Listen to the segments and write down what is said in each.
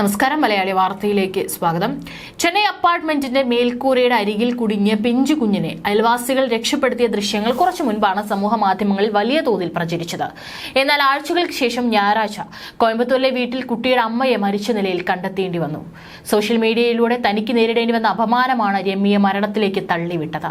നമസ്കാരം മലയാളി വാർത്തയിലേക്ക് സ്വാഗതം. ചെന്നൈ അപ്പാർട്ട്മെന്റിന്റെ മേൽക്കൂരയുടെ അരികിൽ കുടുങ്ങിയ പിഞ്ചു കുഞ്ഞിനെ അയൽവാസികൾ രക്ഷപ്പെടുത്തിയ ദൃശ്യങ്ങൾ കുറച്ചു മുൻപാണ് സമൂഹ മാധ്യമങ്ങളിൽ വലിയ തോതിൽ പ്രചരിച്ചത്. എന്നാൽ ആഴ്ചകൾക്ക് ശേഷം ഞായറാഴ്ച കോയമ്പത്തൂരിലെ വീട്ടിൽ കുട്ടിയുടെ അമ്മയെ മരിച്ച നിലയിൽ കണ്ടെത്തേണ്ടി വന്നു. സോഷ്യൽ മീഡിയയിലൂടെ തനിക്ക് നേരിടേണ്ടി വന്ന അപമാനമാണ് രമ്യയെ മരണത്തിലേക്ക് തള്ളിവിട്ടത്.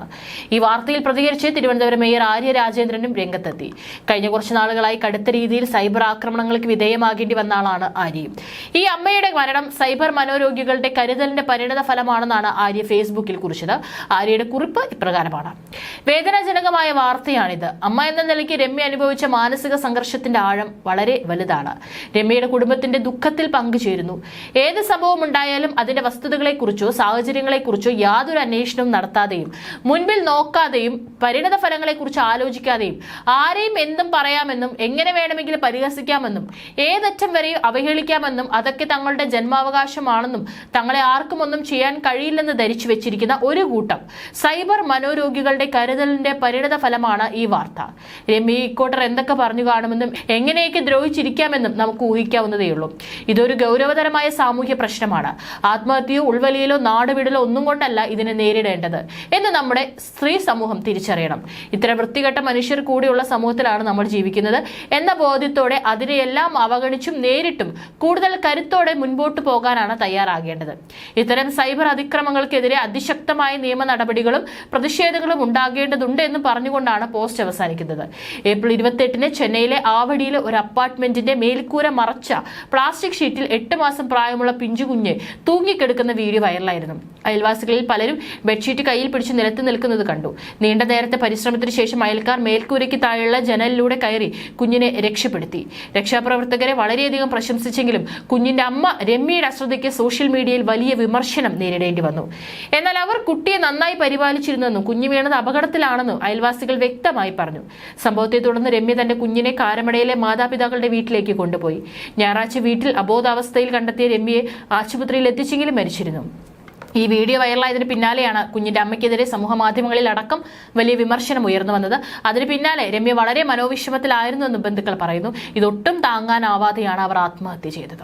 ഈ വാർത്തയിൽ പ്രതികരിച്ച് തിരുവനന്തപുരം മേയർ ആര്യ രാജേന്ദ്രനും രംഗത്തെത്തി. കഴിഞ്ഞ കുറച്ചു നാളുകളായി കടുത്ത രീതിയിൽ സൈബർ ആക്രമണങ്ങൾക്ക് വിധേയമാകേണ്ടി വന്ന ആളാണ് ആര്യയും. ഈ അമ്മയുടെ മരണം സൈബർ മനോരോഗികളുടെ കരുതലിന്റെ പരിണിത ഫലമാണെന്നാണ് ആര്യ ഫേസ്ബുക്കിൽ കുറിച്ചത്. ആര്യയുടെ കുറിപ്പ് ഇപ്രകാരമാണ്. വേദനാജനകമായ വാർത്തയാണിത്. അമ്മ എന്ന നിലയ്ക്ക് രമ്യ അനുഭവിച്ച മാനസിക സംഘർഷത്തിന്റെ ആഴം വളരെ വലുതാണ്. രമ്യയുടെ കുടുംബത്തിന്റെ ദുഃഖത്തിൽ പങ്കുചേരുന്നു. ഏത് സംഭവം ഉണ്ടായാലും അതിന്റെ വസ്തുതകളെക്കുറിച്ചോ സാഹചര്യങ്ങളെക്കുറിച്ചോ യാതൊരു അന്വേഷണവും നടത്താതെയും മുൻപിൽ നോക്കാതെയും പരിണത ഫലങ്ങളെക്കുറിച്ച് ആലോചിക്കാതെയും ആരെയും എന്തും പറയാമെന്നും എങ്ങനെ വേണമെങ്കിലും പരിഹസിക്കാമെന്നും ഏതറ്റം വരെയും അവഹേളിക്കാമെന്നും അതൊക്കെ തങ്ങളുടെ ജന്മാവകാശമാണെന്നും തങ്ങളെ ആർക്കും ഒന്നും ചെയ്യാൻ കഴിയില്ലെന്ന് ധരിച്ചു വെച്ചിരിക്കുന്ന ഒരു കൂട്ടം സൈബർ മനോരോഗികളുടെ കരുതലിന്റെ പരിണത ഫലമാണ് ഈ വാർത്ത. രമി ഇക്കോട്ടർ എന്തൊക്കെ പറഞ്ഞു കാണുമെന്നും എങ്ങനെയൊക്കെ ദ്രോഹിച്ചിരിക്കാമെന്നും നമുക്ക് ഊഹിക്കാവുന്നതേയുള്ളൂ ഇതൊരു ഗൗരവതരമായ സാമൂഹ്യ പ്രശ്നമാണ്. ആത്മഹത്യയോ ഉൾവലിയിലോ നാടുവിടലോ ഒന്നും കൊണ്ടല്ല ഇതിനെ നേരിടേണ്ടത് എന്ന് നമ്മുടെ സ്ത്രീ സമൂഹം തിരിച്ചറിയണം. ഇത്തരം വൃത്തികെട്ട മനുഷ്യർ കൂടിയുള്ള സമൂഹത്തിലാണ് നമ്മൾ ജീവിക്കുന്നത് എന്ന ബോധ്യത്തോടെ അതിനെയെല്ലാം അവഗണിച്ചും നേരിട്ടും കൂടുതൽ കരുത്തോടെ മുൻപോട്ട് പോകാനാണ് തയ്യാറാകേണ്ടത്. ഇത്തരം സൈബർ അതിക്രമങ്ങൾക്കെതിരെ അതിശക്തമായ നിയമ നടപടികളും പ്രതിഷേധങ്ങളും ഉണ്ടാകേണ്ടതുണ്ട് എന്ന് പറഞ്ഞുകൊണ്ടാണ് പോസ്റ്റ് അവസാനിക്കുന്നത്. ഏപ്രിൽ ഇരുപത്തെട്ടിന് ചെന്നൈയിലെ ആവടിയിലെ ഒരു അപ്പാർട്ട്മെന്റിന്റെ മേൽക്കൂര മറച്ച പ്ലാസ്റ്റിക് ഷീറ്റിൽ എട്ട് മാസം പ്രായമുള്ള പിഞ്ചുകുഞ്ഞ് തൂങ്ങിക്കെടുക്കുന്ന വീഡിയോ വൈറലായിരുന്നു. അയൽവാസികളിൽ പലരും ബെഡ്ഷീറ്റ് കയ്യിൽ പിടിച്ച് നിലത്ത് നിൽക്കുന്നത് കണ്ടു. നീണ്ട നേരത്തെ പരിശ്രമത്തിന് ശേഷം അയൽക്കാർ മേൽക്കൂരയ്ക്ക് താഴെയുള്ള ജനലിലൂടെ കയറി കുഞ്ഞിനെ രക്ഷപ്പെടുത്തി. രക്ഷാപ്രവർത്തകരെ വളരെയധികം പ്രശംസിച്ചെങ്കിലും കുഞ്ഞിന്റെ അമ്മ രമ്യയുടെ അശ്രദ്ധയ്ക്ക് സോഷ്യൽ മീഡിയയിൽ വലിയ വിമർശനം നേരിടേണ്ടി വന്നു. എന്നാൽ അവർ കുട്ടിയെ നന്നായി പരിപാലിച്ചിരുന്നെന്നും കുഞ്ഞു വീണത് അപകടത്തിലാണെന്നും അയൽവാസികൾ വ്യക്തമായി പറഞ്ഞു. സംഭവത്തെ തുടർന്ന് രമ്യ തന്റെ കുഞ്ഞിനെ കാരമടയിലെ മാതാപിതാക്കളുടെ വീട്ടിലേക്ക് കൊണ്ടുപോയി. ഞായറാഴ്ച വീട്ടിൽ അബോധാവസ്ഥയിൽ കണ്ടെത്തിയ രമ്യയെ ആശുപത്രിയിൽ എത്തിച്ചെങ്കിലും മരിച്ചിരുന്നു. ഈ വീഡിയോ വൈറലായതിന് പിന്നാലെയാണ് കുഞ്ഞിന്റെ അമ്മയ്ക്കെതിരെ സമൂഹ മാധ്യമങ്ങളിൽ അടക്കം വലിയ വിമർശനം ഉയർന്നു വന്നത്. അതിന് പിന്നാലെ രമ്യ വളരെ മനോവിഷമത്തിലായിരുന്നു മനോവിഷമത്തിലായിരുന്നുവെന്ന് ബന്ധുക്കൾ പറയുന്നു. ഇതൊട്ടും താങ്ങാനാവാതെയാണ് അവർ ആത്മഹത്യ ചെയ്തത്.